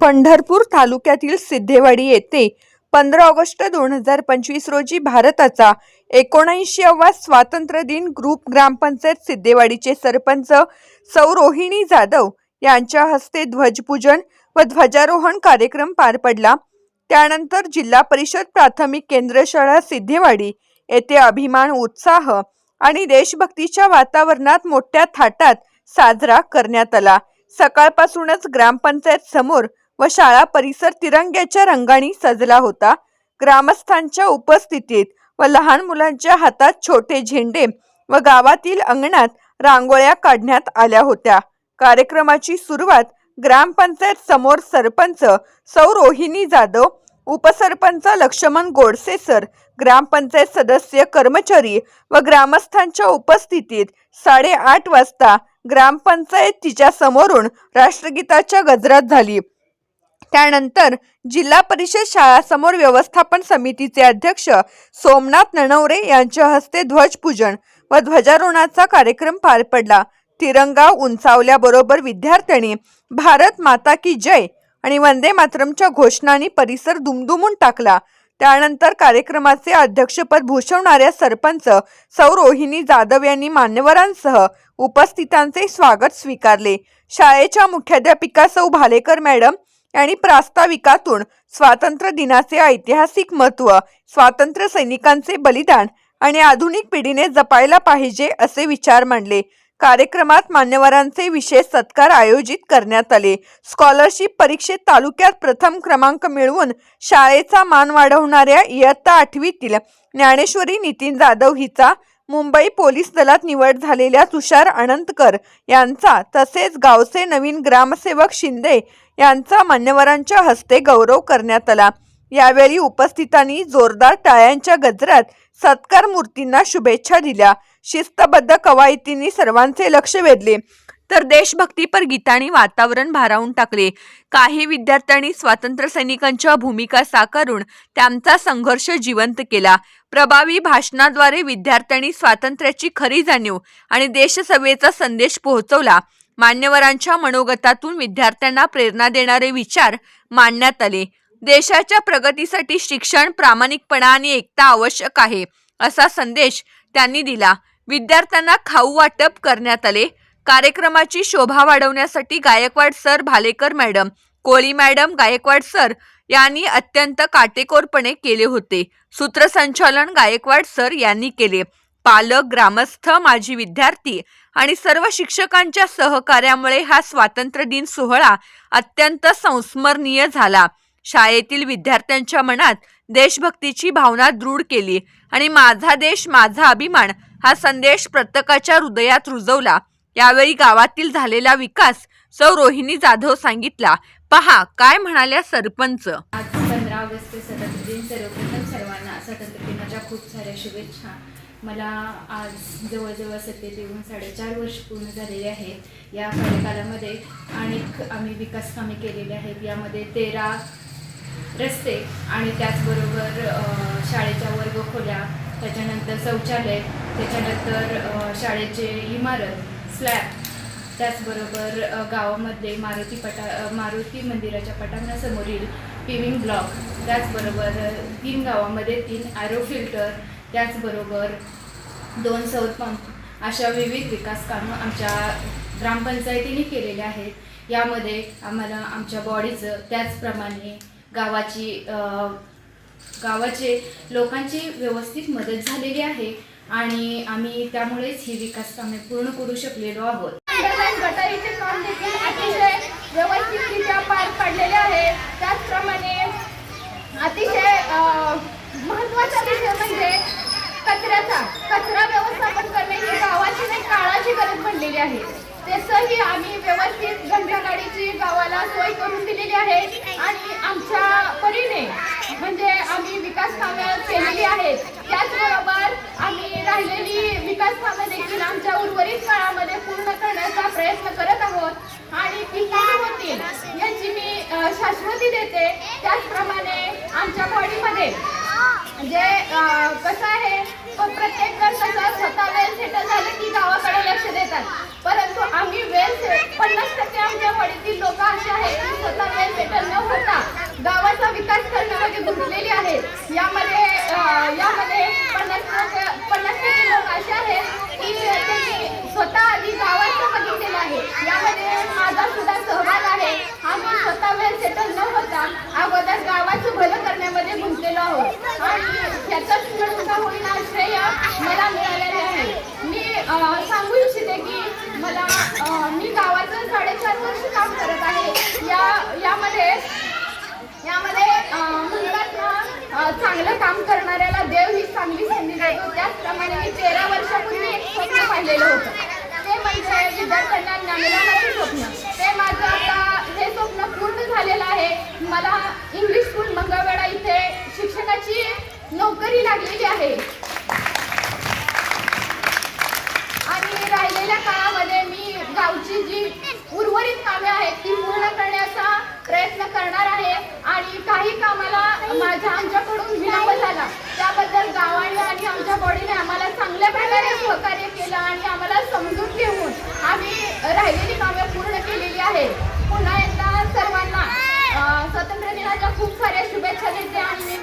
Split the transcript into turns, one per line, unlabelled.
पंढरपूर तालुक्यातील सिद्धेवाडी येथे पंधरा ऑगस्ट दोन हजार पंचवीस रोजी भारताचा एकोणऐंशीवा स्वातंत्र्य दिन ग्रुप ग्रामपंचायत सिद्धेवाडीचे सरपंच सौ रोहिणी जाधव यांच्या हस्ते ध्वजपूजन व ध्वजारोहण कार्यक्रम पार पडला. त्यानंतर जिल्हा परिषद प्राथमिक केंद्र शाळा सिद्धेवाडी येथे अभिमान उत्साह आणि देशभक्तीच्या वातावरणात मोठ्या थाटात साजरा करण्यात आला. सकाळपासूनच ग्रामपंचायत समोर व शाळा परिसर तिरंग्याच्या रंगाने सजला होता. ग्रामस्थांच्या उपस्थितीत व लहान मुलांच्या हातात छोटे झेंडे व गावातील अंगणात रांगोळ्या काढण्यात आल्या होत्या. कार्यक्रमाची सुरुवात ग्रामपंचायत समोर सरपंच सौ रोहिणी जाधव उपसरपंच लक्ष्मण गोडसे सर ग्रामपंचायत सदस्य कर्मचारी व ग्रामस्थांच्या उपस्थितीत साडेआठ वाजता ग्रामपंचायत तिच्या समोरून राष्ट्रगीताच्या गजरात झाली. त्यानंतर जिल्हा परिषद शाळासमोर व्यवस्थापन समितीचे अध्यक्ष सोमनाथ नणवरे यांच्या हस्ते ध्वजपूजन व ध्वजारोहणाचा कार्यक्रम पार पडला. तिरंगा उंचावल्याबरोबर विद्यार्थ्यांनी भारत माता की जय आणि वंदे मातरमच्या घोषणांनी परिसर दुमदुमून टाकला. त्यानंतर कार्यक्रमाचे अध्यक्षपद भूषवणाऱ्या सरपंच सौ रोहिणी जाधव यांनी मान्यवरांसह उपस्थितांचे स्वागत स्वीकारले. शाळेच्या मुख्याध्यापिका सौ भालेकर मॅडम आणि प्रास्ताविकातून स्वातंत्र्य दिनाचे ऐतिहासिक महत्त्व स्वातंत्र्य सैनिकांचे बलिदान आणि आधुनिक पिढीने जपायला पाहिजे असे विचार मांडले. कार्यक्रमात मान्यवरांचे विशेष सत्कार आयोजित करण्यात आले. स्कॉलरशिप परीक्षेत तालुक्यात प्रथम क्रमांक मिळवून शाळेचा मान वाढवणाऱ्या इयत्ता आठवीतील ज्ञानेश्वरी नितीन जाधव हिचा मुंबई पोलीस दलात निवड झालेल्या तुषार अनंतकर यांचा तसेच गावचे नवीन ग्रामसेवक शिंदे यांचा मान्यवरांच्या हस्ते गौरव करण्यात आला. यावेळी उपस्थितांनी जोरदार टाळ्यांच्या गजरात सत्कार मूर्तींना शुभेच्छा दिल्या. शिस्तबद्ध कवायतींनी सर्वांचे लक्ष वेधले. तर देशभक्तीपर गीतांनी वातावरण भारावून टाकले. काही विद्यार्थ्यांनी स्वातंत्र्य सैनिकांच्या भूमिका साकारून त्यांचा संघर्ष जिवंत केला. प्रभावी भाषणाद्वारे विद्यार्थ्यांनी स्वातंत्र्याची खरी जाणीव आणि देशसभेचा संदेश पोहोचवला. मान्यवरांच्या मनोगतातून विद्यार्थ्यांना प्रेरणा देणारे विचार मांडण्यात आले. देशाच्या प्रगतीसाठी शिक्षण प्रामाणिकपणा आणि एकता आवश्यक आहे असा संदेश त्यांनी दिला. विद्यार्थ्यांना खाऊ वाटप करण्यात आले. कार्यक्रमाची शोभा वाढवण्यासाठी Gaikwad sir Bhalekar madam Koli madam Gaikwad sir यांनी अत्यंत काटेकोरपणे केले होते. सूत्रसंचालन गायकवाड सर यांनी केले. पालक ग्रामस्थ माजी विद्यार्थी आणि सर्व शिक्षकांच्या सहकार्यामुळे हा स्वातंत्र्य दिन सोहळा अत्यंत संस्मरणीय झाला. शाळेतील विद्यार्थ्यांच्या मनात देशभक्तीची भावना दृढ केली आणि माझा देश माझा अभिमान हा संदेश प्रत्येकाच्या हृदयात रुजवला. यावेळी गावातील झालेला विकास सौ रोहिणी जाधव सांगितला. पहा काय म्हणाल्या सरपंच?
आज पंधरा ऑगस्ट सतत दिन सर्वप्रथम सर्वांना स्वातंत्र्य दिनाच्या खूप साऱ्या शुभेच्छा. मला आज जवळजवळ सत्तेत येऊन साडेचार वर्ष पूर्ण झालेले आहेत. या कार्यकालामध्ये अनेक आम्ही विकास कामे केलेली आहेत. यामध्ये तेरा रस्ते आणि त्याचबरोबर शाळेच्या वर्गखोल्या त्याच्यानंतर शौचालय त्याच्यानंतर शाळेचे इमारत स्लॅब त्याचबरोबर गावामध्ये मारुती पटा मारुती मंदिराच्या पटांगणासमोरील पिविंग ब्लॉक. त्याचबरोबर तीन गावामध्ये तीन ॲरो फिल्टर त्याचबरोबर दोन सौर पंप अशा विविध विकास कामं आमच्या ग्रामपंचायतीने केलेले आहेत. यामध्ये आम्हाला आमच्या बॉडीचं त्याचप्रमाणे गावाची गावाचे लोकांची व्यवस्थित मदत झालेली आहे. आणि आम्ही त्यामुळेच ही विकास कामे पूर्ण करू शकलेलो आहोत.
गटारीचे अतिशय व्यवस्थितरित्या पार पाडलेले आहे. त्याचप्रमाणे अतिशय महत्त्वाचा विषय म्हणजे कचऱ्याचा. कचरा व्यवस्थापन करणे ही गावाची नाही काळाची गरज बनलेली आहे. तसंही आम्ही व्यवस्थित गंभीर गाडीची गावाला सोय करून दिलेली आहे. आणि आमच्या परीने म्हणजे आम्ही विकास कामं केलेली आहेत त्याचबरोबर आम्ही राहिलेली विकास कामं देखील आमच्या उर्वरित काळामध्ये पूर्ण करण्याचा प्रयत्न करत आहोत आणि ती पूर्ण होतील याची मी अ, शाश्वती देते. त्याचप्रमाणे आमच्या बॉडीमध्ये जे कसं आहे प्रत्येक जण कसं स्वतः वेल सेटल झालं की गावाकडे लक्ष देतात परंतु आम्ही वेल पन्नास टक्के आमच्या बॉडीतील लोक असे आहेत की स्वतः वेल सेटल न विकास करण्यामध्ये गुंतलेली आहेत यामध्ये अं, यामध्ये पन्नास लोक पन्नास टक्के लोक असे आहेत की त्यांनी स्वतः आधी गावाचं बघितलेलं आहे यामध्ये माझा सुद्धा सहभाग आहे आम्ही स्वतः वेळ सेटल न होता अगोदर गावाचं भलं करण्यामध्ये गुंतलेलो आहोत. आणि त्याचाच मिळून होईना श्रेय मला मिळालेले आहे. मी सांगू इच्छिते की मला मी गावाचं साडेचार वर्ष काम करत आहे. या यामध्ये यामध्ये मुलांना चांगलं काम करणाऱ्याला देव ही चांगली संधी देतो. त्याचप्रमाणे मी तेरा वर्षापूर्वी एक स्वप्न पाहिलेलं होतं. ते म्हणजे विद्यार्थ्यांना ज्ञानदानाचे स्वप्न ते माझं आता हे स्वप्न पूर्ण झालेलं आहे मला इंग्लिश स्कूल मंगळवेढा इथे शिक्षकाची नोकरी लागलेली आहे आणि राहिलेल्या काळामध्ये मी गावची जी उर्वरित कामे आहेत ती पूर्ण करण्याचा प्रयत्न करणार आहे आणि काही कामाला माझ्या आमच्याकडून विलंब झाला. त्याबद्दल गावाने आणि आमच्या बॉडीने आम्हाला चांगल्या प्रकारे सहकार्य केलं आणि आम्हाला समजून घेऊन आम्ही राहिलेली कामे पूर्ण केलेली आहे. पुन्हा एकदा सर्वांना स्वातंत्र्य दिनाच्या खूप साऱ्या शुभेच्छा देते आम्ही